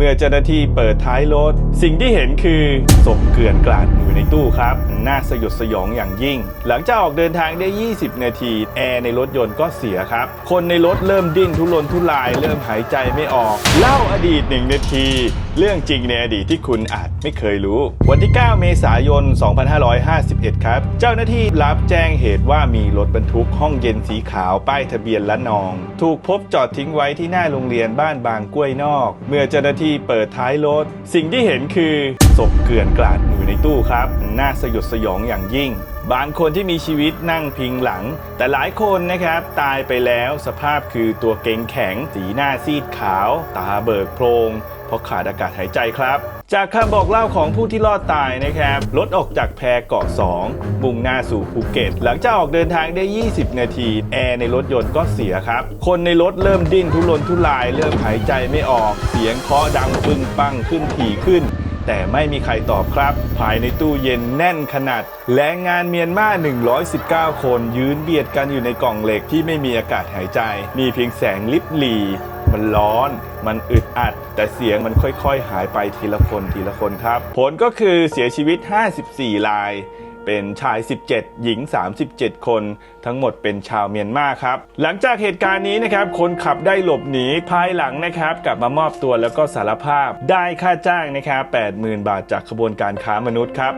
เมื่อเจ้าหน้าที่เปิดท้ายรถ สิ่งที่เห็นคือศพเกลื่อนกลาดอยู่ในตู้ครับ น่าสยดสยองอย่างยิ่ง หลังจากออกเดินทางได้ 20 นาที แอร์ในรถยนต์ก็เสียครับ คนในรถเริ่มดิ้นทุรนทุราย เริ่มหายใจไม่ออก เล่าอดีตหนึ่งนาที เรื่องจริงในอดีตที่คุณอาจไม่เคยรู้ วันที่ 9 เมษายน 2551 ครับ เจ้าหน้าที่รับแจ้งเหตุว่ามีรถบรรทุกห้องเย็นสีขาวป้ายทะเบียนละนอง ถูกพบจอดทิ้งไว้ที่หน้าโรงเรียนบ้านบางกล้วยนอก เมื่อเจ้าหน้าที่เปิดท้ายรถ สิ่งที่เห็นคือศพเกลื่อนกลาดอยู่ในตู้ครับ น่าสยดสยองอย่างยิ่ง บางคนที่มีชีวิตนั่งพิงหลัง แต่หลายคนนะครับ ตายไปแล้วสภาพคือตัวเก่งแข็ง สีหน้าซีดขาว ตาเบิกโพรงเพราะขาดอากาศหายใจครับ จากคำบอกเล่าของผู้ที่รอดตายนะครับรถออกจากแพเกาะ 2 มุ่งหน้าสู่ภูเก็ต หลังจากออกเดินทางได้ 20 นาที แอร์ในรถยนต์ก็เสียครับ คนในรถเริ่มดิ้นทุรนทุราย เริ่มหายใจไม่ออก เสียงเคาะดังปึ้งปังขึ้นถี่ขึ้น แต่ไม่มีใครตอบครับ ภายในตู้เย็นแน่นขนาด แรงงานเมียนมา 119 คนยืนเบียดกันอยู่ในกล่องเหล็กที่ไม่มีอากาศหายใจ มีเพียงแสงลิบหลี มันร้อน มันอึดอัด แต่เสียงมันค่อยๆ หายไปทีละคนทีละคนครับ ผลก็คือเสียชีวิต 54 ราย เป็นชาย 17 หญิง 37 คน ทั้งหมดเป็นชาวเมียนมาครับ หลังจากเหตุการณ์นี้นะครับ คนขับได้หลบหนีภายหลังนะครับ กลับมามอบตัวแล้วก็สารภาพได้ค่าจ้างนะครับ 80,000 บาทจากขบวนการค้ามนุษย์ครับ